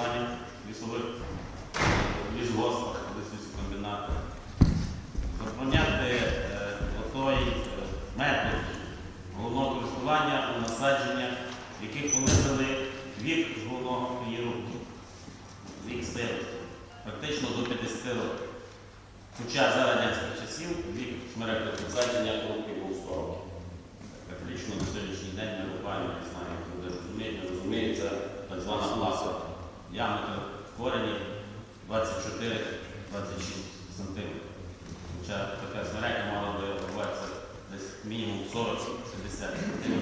користування лісових лісгоспах, лісокомбінатах. Забороняти е, отой е, метод головного користування у насадженнях, яких понизили вік головного піру, вік стилу, практично до 50 років. Хоча за радянських часів вік смертного підсадження короткий був 100 років. Практично 40-70 см.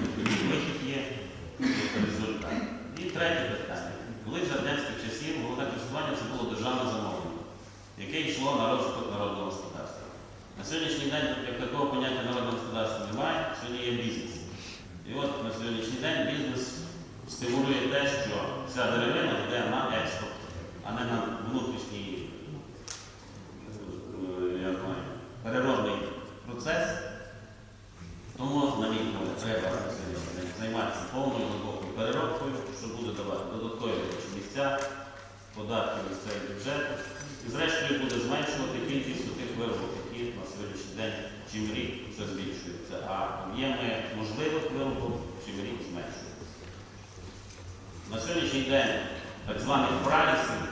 Вихід є результат. І третє питання. Коли з радянських часів головне користування це було державне замовлення, яке йшло на розвиток народного господарства. На сьогоднішній день як такого поняття народного господарства немає, сьогодні є бізнес. І от на сьогоднішній день бізнес стимулює те, що вся деревина йде на експорт, а не на внутрішній податки в бюджет. І зрештою буде зменшувати кількість тих виробок, які на сьогоднішній день чим рік все збільшується, а об'єми можливих виробок чим рік зменшуються. На сьогоднішній день так званих пралісів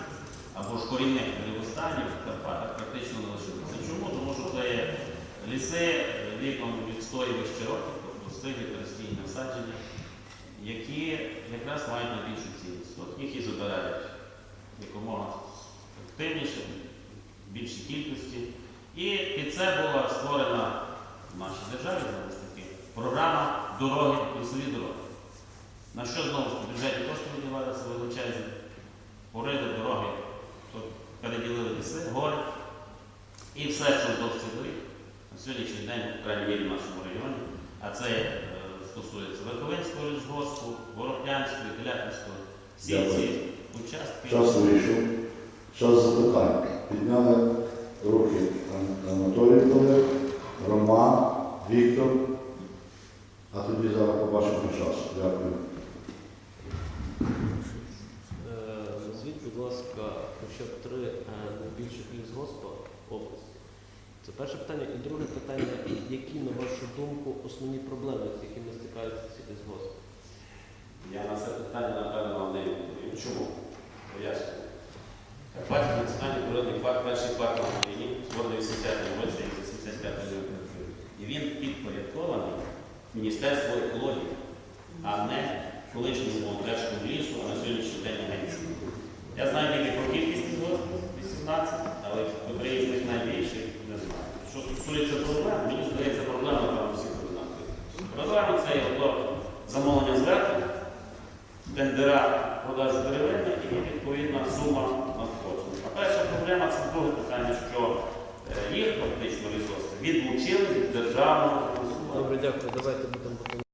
або ж корінних деревостанів в Карпатах практично не лишилося. Чому? Тому що це є ліси віком від 100 і вище років, тобто стиглі перестійні насадження, які якраз мають найбільшу цінність. От їх і забирають якомога активніше, в більшій кількості. І під це була створена в нашій державі знову ж таки програма дороги, лісові дороги. На що знову ж таки в бюджеті кошти виділялися величезні, пориди, дороги, переділили ліси, гори. І все, що вздовж цих доріг, на сьогоднішній день, в крайній мірі в нашому районі, а це е, стосується Верховинського лісгоспу, Ворохлянського, Телятинського, всі ці участки. Час вийшов. Час запитань. Підняли руки Анатолій Павлик, Роман, Віктор. А тоді зараз побачимо час. Дякую. Е, Назвіть, будь ласка, хоча б три е, найбільших лісгоспа області. Це перше питання. І друге питання, які, на вашу думку, основні проблеми, з якими стикаються ці лісгоспи? Я на це питання, напевно, вам не відповім. Чому? Пояснюю. Карпатський національний природний парк, перший парк на Україні, створений в 80-му році і 85 років. І він підпорядкований Міністерству екології, а не колишньому Володимирському лісу, а на сьогоднішній день агенції. Я знаю тільки про кількість лісгоспів, 18, але котрий з них не знаю. Що стосується проблем, мені здається, проблема там всіх однакові. Проблема це є замовлення зверху, тендера продажу деревини і відповідна сума перша проблема це друге питання, що е, їх фактично ресурси відлучили від державного фінансування. Добре, дякую. Давайте будемо.